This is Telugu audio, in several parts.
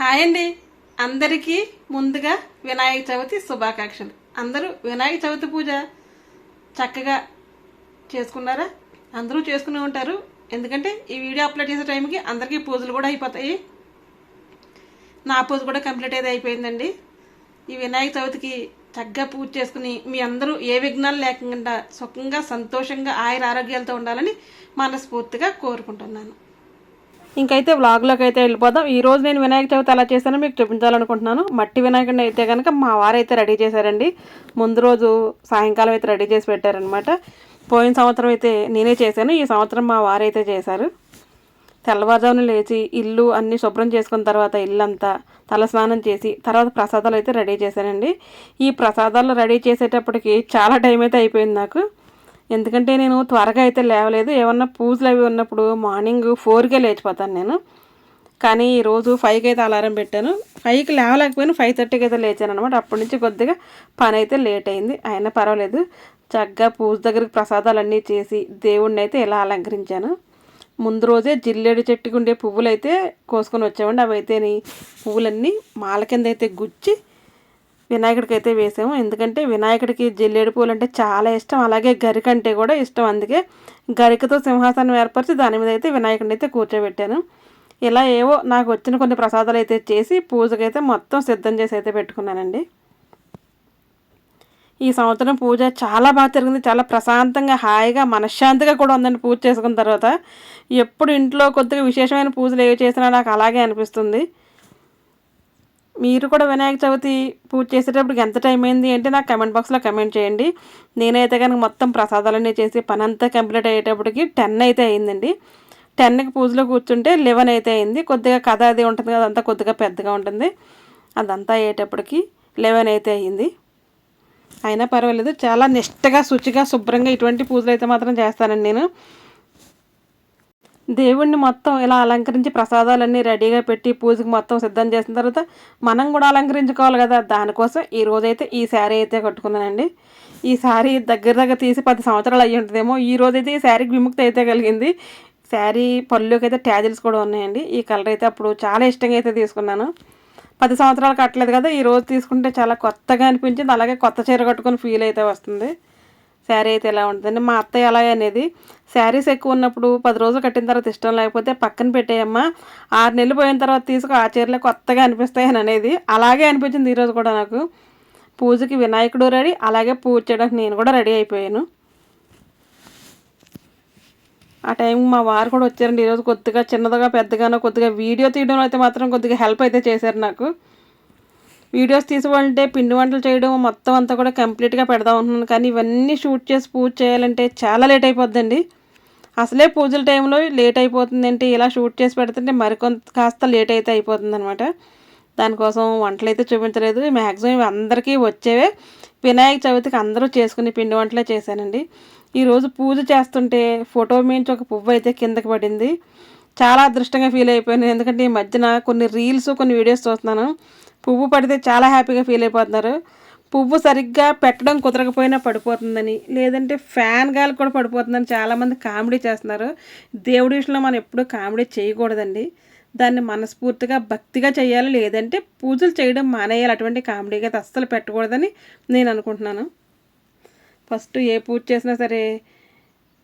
హాయ్ అండి. అందరికీ ముందుగా వినాయక చవితి శుభాకాంక్షలు. అందరూ వినాయక చవితి పూజ చక్కగా చేసుకున్నారా? అందరూ చేసుకునే ఉంటారు. ఎందుకంటే ఈ వీడియో అప్లోడ్ చేసే టైంకి అందరికీ పూజలు కూడా అయిపోతాయి. నా పూజ కూడా కంప్లీట్ అయితే అయిపోయిందండి. ఈ వినాయక చవితికి చక్కగా పూజ చేసుకుని మీ అందరూ ఏ విఘ్నాలు లేకుండా సుఖంగా సంతోషంగా ఆయుర ఆరోగ్యాలతో ఉండాలని మనస్ఫూర్తిగా కోరుకుంటున్నాను. ఇంకైతే వ్లాగ్లోకి అయితే వెళ్ళిపోదాం. ఈ రోజు నేను వినాయక చవితి ఎలా చేశానో మీకు చూపించాలనుకుంటున్నాను. మట్టి వినాయకుడిని అయితే కనుక మా వారైతే రెడీ చేశారండి. ముందు రోజు సాయంకాలం అయితే రెడీ చేసి పెట్టారనమాట పోయిన సంవత్సరం అయితే నేనే చేశాను. ఈ సంవత్సరం మా వారైతే చేశారు. తెల్లవారుజామున లేచి ఇల్లు అన్నీ శుభ్రం చేసుకున్న తర్వాత ఇల్లంతా తలస్నానం చేసి తర్వాత ప్రసాదాలు అయితే రెడీ చేశానండి. ఈ ప్రసాదాలు రెడీ చేసేటప్పటికి చాలా టైం అయితే అయిపోయింది నాకు. ఎందుకంటే నేను త్వరగా అయితే లేవలేదు. ఏమన్నా పూజలు అవి ఉన్నప్పుడు మార్నింగ్ ఫోర్కే లేచిపోతాను నేను. కానీ ఈరోజు ఫైవ్కి అయితే అలారం పెట్టాను. ఫైవ్కి లేవలేకపోయినా. ఫైవ్ థర్టీకి అయితే లేచాను అనమాట అప్పటి నుంచి కొద్దిగా పని అయితే లేట్ అయింది. అయినా పర్వాలేదు. చక్కగా పూజ దగ్గరికి ప్రసాదాలన్నీ చేసి దేవుణ్ణి అయితే ఇలా అలంకరించాను. ముందు రోజే జిల్లేడు చెట్టుకు ఉండే పువ్వులు అయితే కోసుకొని వచ్చామండి అవి అయితే పువ్వులన్నీ మాల కింద అయితే గుచ్చి వినాయకుడికి అయితే వేసాము. ఎందుకంటే వినాయకుడికి జిల్లేడు పూలు అంటే చాలా ఇష్టం. అలాగే గరిక అంటే కూడా ఇష్టం. అందుకే గరికతో సింహాసనం ఏర్పరిచి దాని మీద అయితే వినాయకుడిని అయితే కూర్చోబెట్టాను. ఇలా ఏవో నాకు వచ్చిన కొన్ని ప్రసాదాలు అయితే చేసి పూజకైతే మొత్తం సిద్ధం చేసి అయితే పెట్టుకున్నానండి. ఈ సంవత్సరం పూజ చాలా బాగా జరిగింది. చాలా ప్రశాంతంగా హాయిగా మనశ్శాంతిగా కూడా ఉందండి పూజ చేసుకున్న తర్వాత. ఎప్పుడు ఇంట్లో కొద్దిగా విశేషమైన పూజలు ఏవి చేసినా నాకు అలాగే అనిపిస్తుంది. మీరు కూడా వినాయక చవితి పూజ చేసేటప్పుడు ఎంత టైం అయింది అంటే నాకు కమెంట్ బాక్స్లో కమెంట్ చేయండి. నేనైతే కనుక మొత్తం ప్రసాదాలన్నీ చేసి పని అంతా కంప్లీట్ అయ్యేటప్పటికి టెన్ అయితే అయిందండి. టెన్కి పూజలో కూర్చుంటే లెవెన్ అయితే అయింది. కొద్దిగా కథ అది ఉంటుంది కదా అంతా కొద్దిగా పెద్దగా ఉంటుంది. అదంతా అయ్యేటప్పటికి లెవెన్ అయితే అయ్యింది అయినా పర్వాలేదు చాలా నిష్టగా శుచిగా శుభ్రంగా ఇటువంటి పూజలు అయితే మాత్రం చేస్తానండి నేను. దేవుణ్ణి మొత్తం ఇలా అలంకరించి ప్రసాదాలన్నీ రెడీగా పెట్టి పూజకి మొత్తం సిద్ధం చేసిన తర్వాత మనం కూడా అలంకరించుకోవాలి కదా. దానికోసం ఈ రోజైతే ఈ శారీ అయితే కట్టుకున్నానండి. ఈ శారీ దగ్గర దగ్గర తీసి పది సంవత్సరాలు అయ్యి ఉంటుందేమో. ఈ రోజైతే ఈ శారీకి విముక్తి అయితే కలిగింది. శారీ పళ్ళుకి అయితే ట్యాజిల్స్ కూడా ఉన్నాయండి. ఈ కలర్ అయితే అప్పుడు చాలా ఇష్టంగా అయితే తీసుకున్నాను. పది సంవత్సరాలు కట్టలేదు కదా. ఈ రోజు తీసుకుంటే చాలా కొత్తగా అనిపించింది. అలాగే కొత్త చీర కట్టుకుని ఫీల్ అయితే వస్తుంది. శారీ అయితే ఎలా ఉంటుందండి మా అత్తయ్య ఎలా అనేది. శారీస్ ఎక్కువ ఉన్నప్పుడు పది రోజులు కట్టిన తర్వాత ఇష్టం లేకపోతే పక్కన పెట్టేయమ్మా. ఆరు నెలలు పోయిన తర్వాత తీసుకు ఆ చీరలే కొత్తగా అనిపిస్తాయి అని అనేది. అలాగే అనిపించింది ఈరోజు కూడా నాకు. పూజకి వినాయకుడు రెడీ అలాగే పూజ చేయడానికి నేను కూడా రెడీ అయిపోయాను. ఆ టైం మా వారు కూడా వచ్చారండి. ఈరోజు కొద్దిగా చిన్నదిగా పెద్దగానో కొద్దిగా వీడియో తీయడంలో అయితే మాత్రం కొద్దిగా హెల్ప్ అయితే చేశారు నాకు. వీడియోస్ తీసుకోవాలంటే పిండి వంటలు చేయడం మొత్తం అంతా కూడా కంప్లీట్గా పెడదాం ఉంటున్నాను కానీ ఇవన్నీ షూట్ చేసి పూజ చేయాలంటే చాలా లేట్ అయిపోద్దండి. అసలే పూజల టైంలో లేట్ అయిపోతుందంటే? ఇలా షూట్ చేసి పెడుతుంటే మరికొంత కాస్త లేట్ అయితే అయిపోతుంది అనమాట దానికోసం వంటలు అయితే చూపించలేదు. మ్యాక్సిమం ఇవి అందరికీ వచ్చేవే. వినాయక చవితికి అందరూ చేసుకుని పిండి వంటలే చేశానండి. ఈరోజు పూజ చేస్తుంటే ఫోటో మించి ఒక పువ్వు అయితే కిందకి పడింది. చాలా అదృష్టంగా ఫీల్ అయిపోయాను. ఎందుకంటే ఈ మధ్యన కొన్ని రీల్స్ కొన్ని వీడియోస్ చూస్తున్నాను. పువ్వు పడితే చాలా హ్యాపీగా ఫీల్ అయిపోతున్నారు. పువ్వు సరిగ్గా పెట్టడం కుదరకపోయినా పడిపోతుందని లేదంటే ఫ్యాన్ గాలి కూడా పడిపోతుందని చాలామంది కామెడీ చేస్తున్నారు. దేవుడి విషయంలో మనం ఎప్పుడూ కామెడీ చేయకూడదండి. దాన్ని మనస్ఫూర్తిగా భక్తిగా చేయాలి లేదంటే పూజలు చేయడం మానేయాలి. అటువంటి కామెడీగా అస్సలు పెట్టకూడదని నేను అనుకుంటున్నాను. ఫస్ట్ ఏ పూజ చేసినా సరే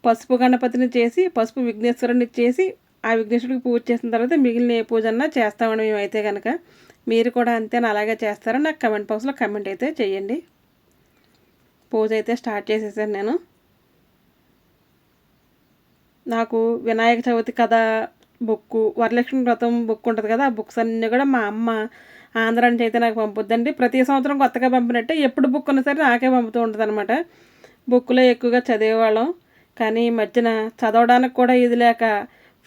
పసుపు గణపతిని చేసి పసుపు విఘ్నేశ్వరుని చేసి ఆ విఘ్నేశ్వరుడికి పూజ చేసిన తర్వాత మిగిలిన ఏ పూజ అన్నా చేస్తామని మేమైతే కనుక మీరు కూడా అంతేనా అలాగే చేస్తారో నాకు కమెంట్ బాక్స్లో కమెంట్ అయితే చేయండి పూజ అయితే స్టార్ట్ చేసేసాను నేను. నాకు వినాయక చవితి కథ బుక్ వరలక్ష్మి వ్రతం బుక్ ఉంటుంది కదా ఆ బుక్స్ అన్నీ కూడా మా అమ్మ ఆంధ్ర నుంచి అయితే నాకు పంపుద్దండి. ప్రతి సంవత్సరం కొత్తగా పంపినట్టే ఎప్పుడు బుక్ ఉన్నా సరే నాకే పంపుతూ ఉంటుంది అనమాట బుక్లో ఎక్కువగా చదివేవాళ్ళం. కానీ ఈ మధ్యన చదవడానికి కూడా ఇది లేక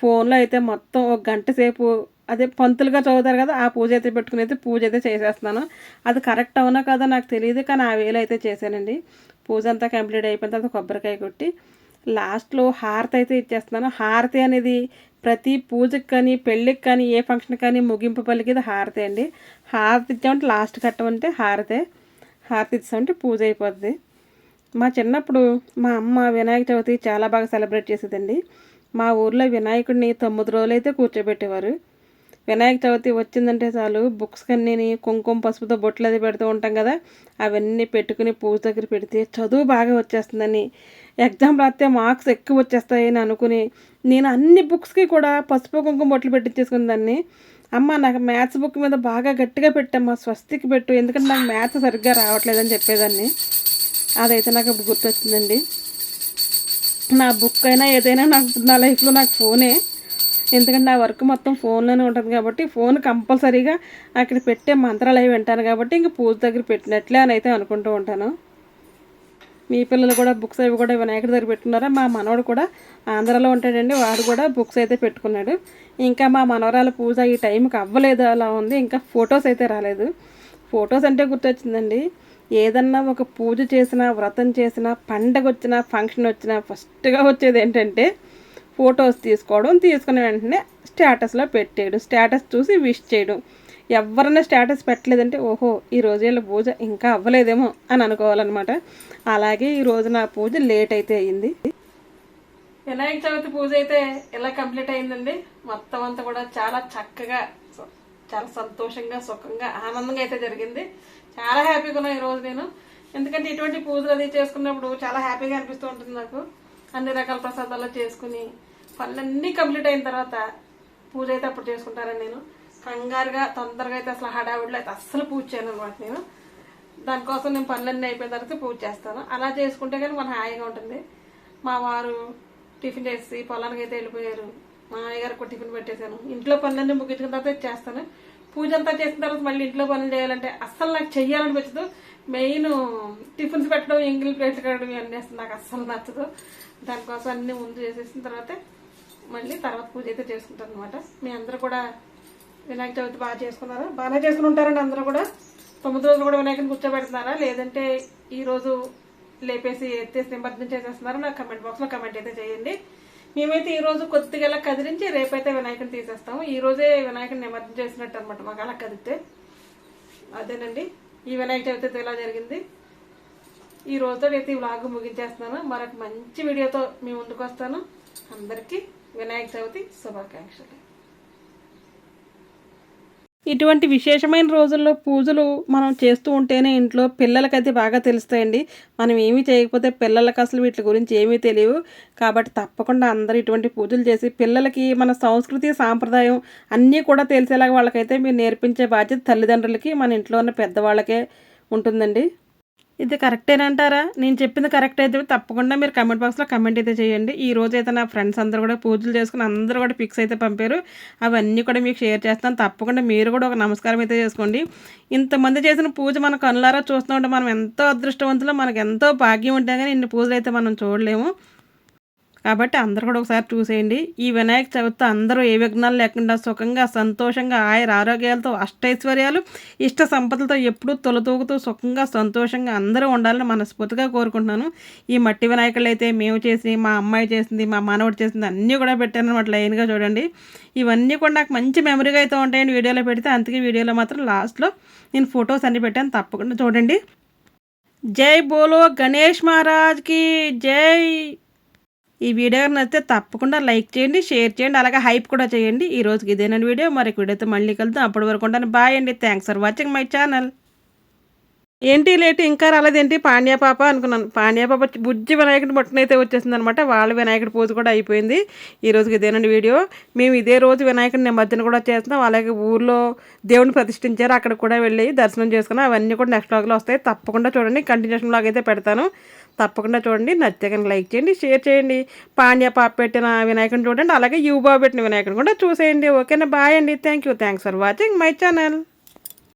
ఫోన్లో అయితే మొత్తం ఒక గంట సేపు అదే పంతులుగా చదువుతారు కదా ఆ పూజ అయితే పెట్టుకుని అయితే పూజ అయితే చేసేస్తున్నాను. అది కరెక్ట్ అవునా కదా నాకు తెలియదు కానీ ఆ వేలు అయితే చేశానండి. పూజ అంతా కంప్లీట్ అయిపోయిన తర్వాత కొబ్బరికాయ కొట్టి లాస్ట్లో హారతి అయితే ఇచ్చేస్తున్నాను. హారతి అనేది ప్రతి పూజకి కానీ పెళ్ళికి కానీ ఏ ఫంక్షన్ కానీ ముగింపు పలికిది హారతి అండి. హారతి ఇచ్చామంటే లాస్ట్ కట్టమంటే హారతే. హారతి ఇచ్చామంటే పూజ అయిపోతుంది మా చిన్నప్పుడు మా అమ్మ వినాయక చవితి చాలా బాగా సెలబ్రేట్ చేసేదండి. మా ఊర్లో వినాయకుడిని తొమ్మిది రోజులు అయితే కూర్చోబెట్టేవారు. వినాయక చవితి వచ్చిందంటే చాలు. బుక్స్ కన్నీ కుంకుమ పసుపుతో బొట్లు అది పెడుతూ ఉంటాం కదా అవన్నీ పెట్టుకుని పూజ దగ్గర పెడితే చదువు బాగా వచ్చేస్తుందని. ఎగ్జామ్ రాస్తే మార్క్స్ ఎక్కువ వచ్చేస్తాయని అనుకుని నేను అన్ని బుక్స్కి కూడా పసుపు కుంకుమ బొట్లు పెట్టించేసుకుని దాన్ని. అమ్మ నాకు మ్యాథ్స్ బుక్ మీద బాగా గట్టిగా పెట్టమ్మా స్వస్తికి పెట్టు ఎందుకంటే నాకు మ్యాథ్స్ సరిగ్గా రావట్లేదని చెప్పేదాన్ని. అదైతే నాకు ఇప్పుడు గుర్తొచ్చిందండి. నా బుక్ అయినా ఏదైనా నాకు నా లైఫ్లో నాకు ఫోనే ఎందుకంటే నా వర్క్ మొత్తం ఫోన్లోనే ఉంటుంది కాబట్టి ఫోన్ కంపల్సరీగా అక్కడ పెట్టే మంత్రాలు అవి వింటాను కాబట్టి ఇంక పూజ దగ్గర పెట్టినట్లే అని అయితే అనుకుంటూ ఉంటాను. మీ పిల్లలు కూడా బుక్స్ అవి కూడా వినాయకుడి దగ్గర పెట్టుకున్నారా? మా మనవడు కూడా ఆంధ్రాలో ఉంటాడండి. వాడు కూడా బుక్స్ అయితే పెట్టుకున్నాడు. ఇంకా మా మనవరాల పూజ ఈ టైంకి అవ్వలేదు అలా ఉంది. ఇంకా ఫొటోస్ అయితే రాలేదు. ఫొటోస్ అంటే గుర్తొచ్చిందండి. ఏదన్నా ఒక పూజ చేసినా వ్రతం చేసినా పండగ వచ్చినా ఫంక్షన్ వచ్చినా ఫస్ట్గా వచ్చేది ఏంటంటే ఫొటోస్ తీసుకోవడం తీసుకున్న వెంటనే స్టేటస్లో పెట్టేయడం స్టేటస్ చూసి విష్ చేయడం. ఎవరైనా స్టేటస్ పెట్టలేదంటే ఓహో ఈ రోజు వీళ్ళ పూజ ఇంకా అవ్వలేదేమో అని అనుకోవాలన్నమాట. అలాగే ఈ రోజు నా పూజ లేట్ అయితే అయింది. వినాయక చవితి పూజ అయితే ఎలా కంప్లీట్ అయిందండి. మొత్తం అంతా కూడా చాలా చక్కగా చాలా సంతోషంగా సుఖంగా ఆనందంగా అయితే జరిగింది. చాలా హ్యాపీగా ఉన్నా ఈరోజు నేను. ఎందుకంటే ఇటువంటి పూజలు అది చేసుకున్నప్పుడు చాలా హ్యాపీగా అనిపిస్తూ ఉంటుంది నాకు. అన్ని రకాల ప్రసాదాలు చేసుకుని పనులన్నీ కంప్లీట్ అయిన తర్వాత పూజ అయితే అప్పుడు చేసుకుంటారని నేను. కంగారుగా తొందరగా అయితే అసలు హడావిడిలో అయితే అస్సలు పూజ చేయను అనమాట నేను. దానికోసం నేను పనులన్నీ అయిపోయిన తర్వాత పూజ చేస్తాను. అలా చేసుకుంటే కానీ మన హాయిగా ఉంటుంది. మా వారు టిఫిన్ చేసి పొలానికి అయితే వెళ్ళిపోయారు. మా అయ్యగారు కూడా టిఫిన్ పెట్టేశాను. ఇంట్లో పనులన్నీ ముగించుకున్న తర్వాత చేస్తాను. పూజ అంతా చేసిన తర్వాత మళ్ళీ ఇంట్లో పనులు చేయాలంటే అస్సలు నాకు చెయ్యాలనిపించదు. మెయిన్ టిఫిన్స్ పెట్టడం ఎంగిల్ ప్లేట్లు కట్టడం ఇవన్నీ నాకు అస్సలు నచ్చదు. దానికోసం అన్ని ముందు చేసేసిన తర్వాత మళ్ళీ తర్వాత పూజ అయితే చేసుకుంటాను అనమాట మీ అందరూ కూడా వినాయక చవితి బాగా చేసుకున్నారా? బాగానే చేసుకుని ఉంటారండి అందరూ కూడా. తొమ్మిది రోజులు కూడా వినాయకుని కూర్చోబెడుతున్నారా? లేదంటే ఈ రోజు లేపేసి ఎత్తేసి నిమజ్జనం చేసేస్తున్నారా? నాకు కమెంట్ బాక్స్లో కమెంట్ అయితే చేయండి. మేమైతే ఈ రోజు కొద్దిగా ఇలా కదిలించి రేపైతే వినాయకుని తీసేస్తాము. ఈ రోజే వినాయకుని నిమజ్జనం చేసినట్టు అనమాట మాకు అలా కదిలితే అదేనండి. ఈ వినాయక చవితి అయితే ఇలా జరిగింది. ఈ రోజుతో అయితే ఈ వ్లాగ్ ముగించేస్తున్నాను. మరొక మంచి వీడియోతో మీ ముందుకు వస్తాను. అందరికీ వినాయక చవితి శుభాకాంక్షలు. ఇటువంటి విశేషమైన రోజుల్లో పూజలు మనం చేస్తూ ఉంటేనే ఇంట్లో పిల్లలకైతే బాగా తెలుస్తాయండి. మనం ఏమీ చేయకపోతే పిల్లలకి అసలు వీటి గురించి ఏమీ తెలియవు. కాబట్టి తప్పకుండా అందరూ ఇటువంటి పూజలు చేసి పిల్లలకి మన సంస్కృతి సాంప్రదాయం అన్నీ కూడా తెలిసేలాగా వాళ్ళకైతే మీరు నేర్పించే బాధ్యత తల్లిదండ్రులకి మన ఇంట్లో ఉన్న పెద్దవాళ్ళకే ఉంటుందండి. ఇది కరెక్టేనంటారా నేను చెప్పింది కరెక్ట్ అయితే తప్పకుండా మీరు కమెంట్ బాక్స్లో కమెంట్ అయితే చేయండి. ఈ రోజు అయితే నా ఫ్రెండ్స్ అందరూ కూడా పూజలు చేసుకుని అందరూ కూడా పిక్స్ అయితే పంపారు. అవన్నీ కూడా మీకు షేర్ చేస్తాను. తప్పకుండా మీరు కూడా ఒక నమస్కారం అయితే చేసుకోండి. ఇంతమంది చేసిన పూజ మన కనులారా చూస్తూ ఉంటే మనం ఎంతో అదృష్టవంతులు మనకు ఎంతో భాగ్యం ఉంటాయి కానీ ఇన్ని పూజలు అయితే మనం చూడలేము. కాబట్టి అందరూ కూడా ఒకసారి చూసేయండి. ఈ వినాయక చవితి అందరూ ఏ విఘ్నాలు లేకుండా సుఖంగా సంతోషంగా ఆయుర ఆరోగ్యాలతో అష్టైశ్వర్యాలు ఇష్ట సంపదలతో ఎప్పుడూ తొలతూగుతూ సుఖంగా సంతోషంగా అందరూ ఉండాలని మనస్ఫూర్తిగా కోరుకుంటున్నాను. ఈ మట్టి వినాయకులు అయితే మేము చేసి మా అమ్మాయి చేసింది మా మనవడు చేసింది అన్నీ కూడా పెట్టాను అనమాట లైన్గా చూడండి. ఇవన్నీ కూడా నాకు మంచి మెమరీగా అయితే ఉంటాయని వీడియోలో పెడితే. అందుకే వీడియోలో మాత్రం లాస్ట్లో నేను ఫొటోస్ అన్ని పెట్టాను. తప్పకుండా చూడండి. జై బోలో గణేష్ మహారాజ్కి జై. ఈ వీడియో నచ్చితే తప్పకుండా లైక్ చేయండి షేర్ చేయండి అలాగే హైప్ కూడా చేయండి. ఈ రోజుకి ఇదేనండి వీడియో. మరొక వీడియోతో మళ్ళీ కలుద్దాం. అప్పటి వరకు ఉంటాను బాయ్ అండి. Thanks for watching my channel ఏంటి లేటు ఇంకా రాలేదేంటి? పాండ్యాపాప అనుకున్నాను. పాండ్యాపాప బుజ్జి వినాయకుడి బొట్టన అయితే వచ్చేసింది అనమాట వాళ్ళ వినాయకుడి పూజ కూడా అయిపోయింది. ఈ రోజుకి ఇదేనండి వీడియో. మేము ఇదే రోజు వినాయకుడిని నిమజ్జనం కూడా చేస్తున్నాం. అలాగే ఊర్లో దేవుని ప్రతిష్ఠించారు. అక్కడ కూడా వెళ్ళి దర్శనం చేసుకున్నాం. అవన్నీ కూడా నెక్స్ట్ వ్లాగ్లో వస్తాయి. తప్పకుండా చూడండి. కంటిన్యూషన్ వ్లాగ్ అయితే పెడతాను. తప్పకుండా చూడండి. నచ్చితే కనుక లైక్ చేయండి. షేర్ చేయండి. పాండ్యాపాప పెట్టిన వినాయకుడిని చూడండి. అలాగే యూబా పెట్టిన వినాయకుడిని కూడా చూసేయండి. ఓకేనా? బాయ్ అండి. Thank you thanks for watching my channel